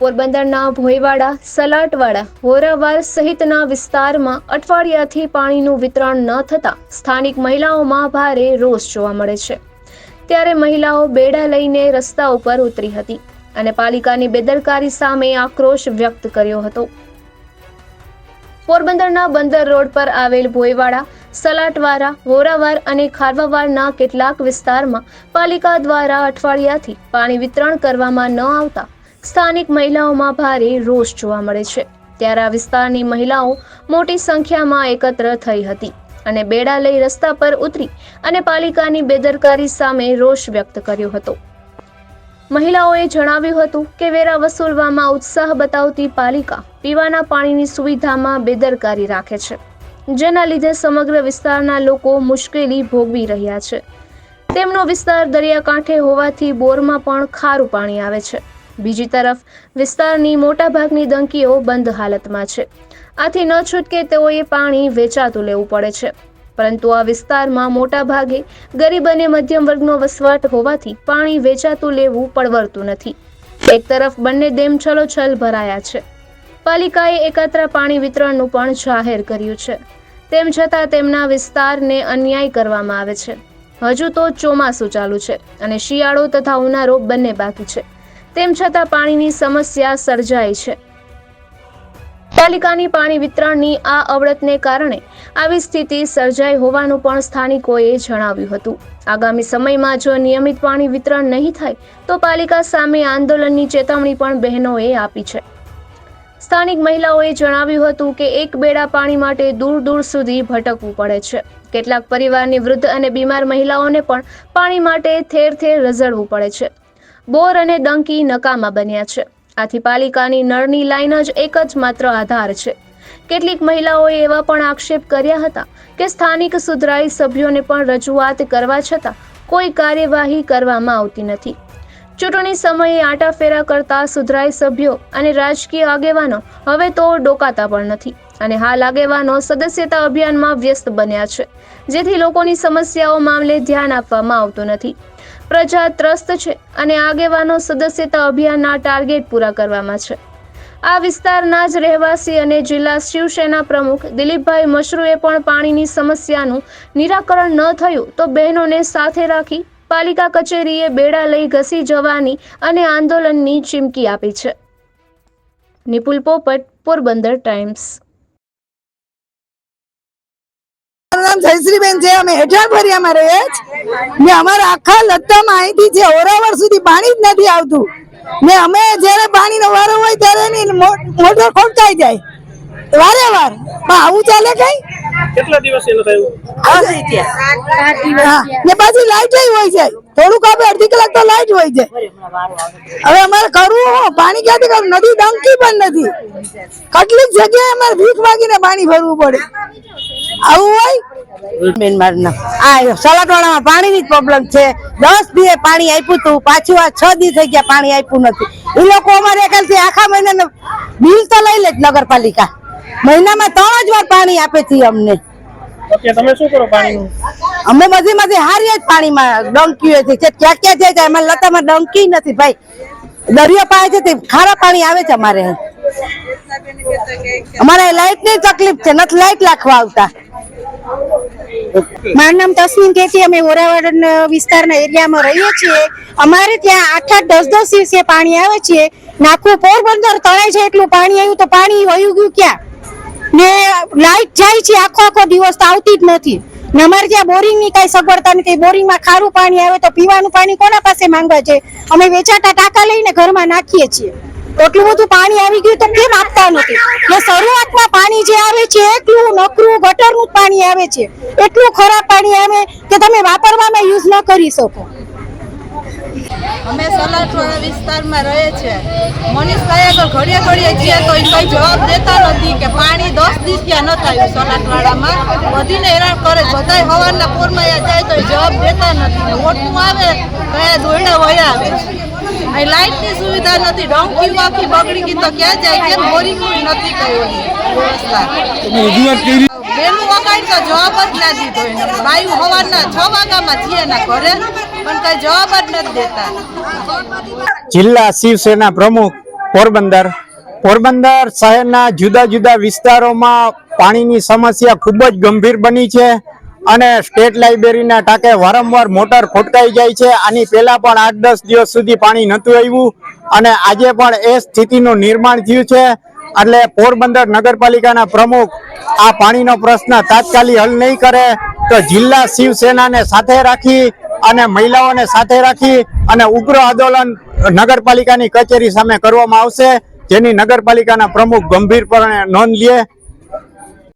પોરબંદરના ભોયવાડા, સલાટવાડા હોરાવાર સહિતના વિસ્તારમાં અઠવાડિયાથી પાણીનું વિતરણ ન થતાં સ્થાનિક મહિલાઓમાં ભારે રોષ જોવા મળે છે. ત્યારે મહિલાઓ બેડા લઈને રસ્તા ઉપર ઉતરી હતી અને પાલિકાની બેદરકારી સામે આક્રોશ વ્યક્ત કર્યો હતો. પોરબંદરના બંદર રોડ પર આવેલ ભોયવાડા સલાટવારા વોરાવાર અને ખારવાવાડના કેટલાક વિસ્તારમાં પાલિકા દ્વારા અઠવાડિયાથી પાણી વિતરણ કરવામાં ન આવતા સ્થાનિક મહિલાઓમાં ભારે રોષ જોવા મળે છે. ત્યારે આ વિસ્તારની મહિલાઓ મોટી સંખ્યામાં એકત્ર થઈ હતી અને બેડા લઈ રસ્તા પર ઉતરી અને પાલિકાની બેદરકારી સામે રોષ વ્યક્ત કર્યો હતો. મહિલાઓએ જણાવ્યું હતું કે વેરા વસૂલવામાં ઉત્સાહ બતાવતી પાલિકા પીવાના પાણીની સુવિધામાં બેદરકારી રાખે છે. જેના લીધે સમગ્ર વિસ્તારના લોકો મુશ્કેલી ભોગવી રહ્યા છે. તેમનો વિસ્તાર દરિયાકાંઠે હોવાથી બોરમાં પણ ખારું પાણી આવે છે. બીજી તરફ, વિસ્તારની મોટાભાગની ડંકીઓ બંધ હાલતમાં છે. આથી ન છૂટકે તેઓએ પાણી વેચાતું લેવું પડે છે. પરંતુ આ વિસ્તારમાં મોટા ભાગે ગરીબ અને મધ્યમ વર્ગનો વસવાટ હોવાથી પાણી વેચાતું લેવું પડવરતું નથી. એક તરફ બંને ડેમ છલોછલ ભરાયા છે. પાલિકાએ એકાત્ર પાણી વિતરણનું પણ જાહેર કર્યું છે. તેમ છતાં તેમના વિસ્તારને અન્યાય કરવામાં આવે છે. હજુ તો ચોમાસું ચાલુ છે અને શિયાળો તથા ઉનાળો બંને બાકી છે. તેમ છતાં પાણીની સમસ્યા સર્જાય છે. પાલિકાની પાણી વિતરણની આ અવડતને કારણે આવી સ્થિતિ સર્જાઈ હોવાનું પણ સ્થાનિકોએ જણાવ્યું હતું. આગામી સમયમાં જો નિયમિત પાણી વિતરણ નહીં થાય, તો પાલિકા સામે આંદોલનની ચેતવણી પણ બહેનોએ આપી છે. સ્થાનિક મહિલાઓએ જણાવ્યું હતું કે એક બેડા પાણી માટે દૂર દૂર સુધી ભટકવું પડે છે. કેટલાક પરિવારની વૃદ્ધ અને બીમાર મહિલાઓને પણ પાણી માટે ઠેર ઠેર રઝળવું પડે છે. બોર અને ડંકી નકામા બન્યા છે. આથી પાલિકાની નળની લાઈન જ એક જ માત્ર આધાર છે. કેટલીક મહિલાઓએ એવા પણ આક્ષેપ કર્યા હતા કે સ્થાનિક સુધરાઈ સભ્યોને પણ રજૂઆત કરવા છતાં કોઈ કાર્યવાહી કરવામાં આવતી નથી. ચૂંટણી સમયે આંટાફેરા કરતા સુધરાઈ સભ્યો અને રાજકીય આગેવાનો હવે તો ડોકાતા પણ નથી અને હાલ આગેવાનો સદસ્યતા અભિયાનમાં વ્યસ્ત બન્યા છે, જેથી લોકોની સમસ્યાઓ મામલે ધ્યાન આપવામાં આવતું નથી. પ્રજા ત્રસ્ત છે અને આગેવાનો સદસ્યતા અભિયાનના ટાર્ગેટ પૂરા કરવામાં છે. આ વિસ્તારના જ રહેવાસી અને જિલ્લા શિવસેના પ્રમુખ દિલીપભાઈ મશરૂએ પણ પાણીની સમસ્યાનું નિરાકરણ ન થયું તો બહેનોને સાથે રાખી પાલિકા કચેરીએ બેડા લઈ ઘસી જવાની અને આંદોલનની ચીમકી આપી છે. નિપુલ પોપટ, પોરબંદર ટાઈમ્સ. નામ જયશ્રીબેન છે અમે હેઠળ ફરિયામાં રહીએ છીએ ને અમારા આખા લત્તામાં અહીંથી છે ઓરાવર સુધી પાણી જ નથી આવતું. ને અમે જ્યારે પાણીનો વારો હોય ત્યારે એની મોટર ખોટકાઈ જાય. વારે વાર. પણ આવું ચાલે કઈ? કેટલા દિવસ એનું થયું? હા. ને પાછી લાઈટ હોય છે થોડુંક આપે અડધી કલાક તો લાઈટ હોય છે હવે અમારે કરવું શું પાણી ક્યાંથી કરવું નદી ડંકી પણ નથી. કેટલીક જગ્યાએ અમારે ભીખ માગીને પાણી ભરવું પડે. આવું હોય? આ સલાટવાડામાં પાણીની જ પ્રોબ્લેમ છે. દસ દી પાણી આપ્યું હતું. પાછું આ છ દિવસ થઈ ગયા પાણી આપ્યું નથી. એ લોકો અમારે આખા મહિનાનું બિલ તો લઈ લે નગરપાલિકા. મહિનામાં ત્રણ જ વાર પાણી આપે છે અમને. તમે શું કરો પાણીનું? અમે બધી માંથી હારીએ જ પાણીમાં ડંકી છે. ક્યાં ક્યાં જાય છે અમારે લતામાં ડંકી નથી ભાઈ. દરિયો પાસે છે તે ખારા પાણી આવે છે અમારે અમારે લાઈટની તકલીફ છે નથી લાઈટ લાખવા આવતા. મારું નામ તસ્મીન કેતી, અમે ઓરાવાડ વિસ્તારના એરિયામાં રહીએ છીએ. અમારે ત્યાં આઠ આઠ દસ દસ દિવસે પાણી આવે છે. નાખું પોરબંદર તળાઈ છે એટલું પાણી આવ્યું તો પાણી વયું ગયું ક્યાં? ને લાઈટ જાય છે આખો આખો દિવસ તો આવતી જ નથી. ને અમારે ત્યાં બોરિંગની કઈ સગવડતા નથી. બોરિંગમાં ખારું પાણી આવે તો પીવાનું પાણી કોના પાસે માંગવા છે? અમે વેચાતા ટાંકા લઈને ઘરમાં નાખીએ છીએ. એટલું બધું પાણી આવી ગયું તો કેમ આપતા નથી? ને શરૂઆતમાં પાણી જે આવે છે, એટલું નકરું, ગટરનું પાણી આવે છે. એટલું ખરાબ પાણી આવે કે તમે વાપરવામાં યુઝ ન કરી શકો. અમે સલાટવાળા વિસ્તારમાં રહે છે. મનીષભાઈ આગળ ઘડીએ ઘડીએ છીએ તો એ કઈ જવાબ દેતા નથી કે પાણી દસ દિવસ ત્યાં ન થયું સલાટવાડામાં બધીને હેરાન કરે. બધા હવાના પોરમાં જાય તો એ જવાબ દેતા નથી. ઓટલું આવે કયા દોરડા વયા આવે. અહીં લાઇટની સુવિધા નથી. ડંકી આખી બગડી ગઈ તો ક્યાં જાય? કે બોરિંગ નથી કઈ વ્યવસ્થા? બેનું વગાડી તો જવાબ જ ના દીધો એને. બાયું હવારના છ વાગ્યામાં છીએ એના ઘરે પણ કઈ જવાબ જ નથી દેતા. જિલ્લા શિવસેના પ્રમુખ પોરબંદર. પોરબંદર શહેરના જુદા જુદા વિસ્તારોમાં પાણીની સમસ્યા ખૂબ જ ગંભીર બની છે. અને સ્ટેટ લાઇબ્રેરીના ટાંકે વારંવાર મોટર ખોટકાઈ જાય છે. આની પહેલા પણ આઠ દસ દિવસ સુધી પાણી નહોતું આવ્યું અને આજે પણ એ સ્થિતિનું નિર્માણ થયું છે. એટલે પોરબંદર નગરપાલિકાના પ્રમુખ આ પાણીનો પ્રશ્ન તાત્કાલિક હલ નહીં કરે તો જિલ્લા શિવસેનાને સાથે રાખી અને મહિલાઓને સાથે રાખી અને ઉગ્ર આંદોલન નગરપાલિકાની કચેરી સામે કરવામાં આવશે. જેની નગરપાલિકાના પ્રમુખ ગંભીરપણે નોંધ લે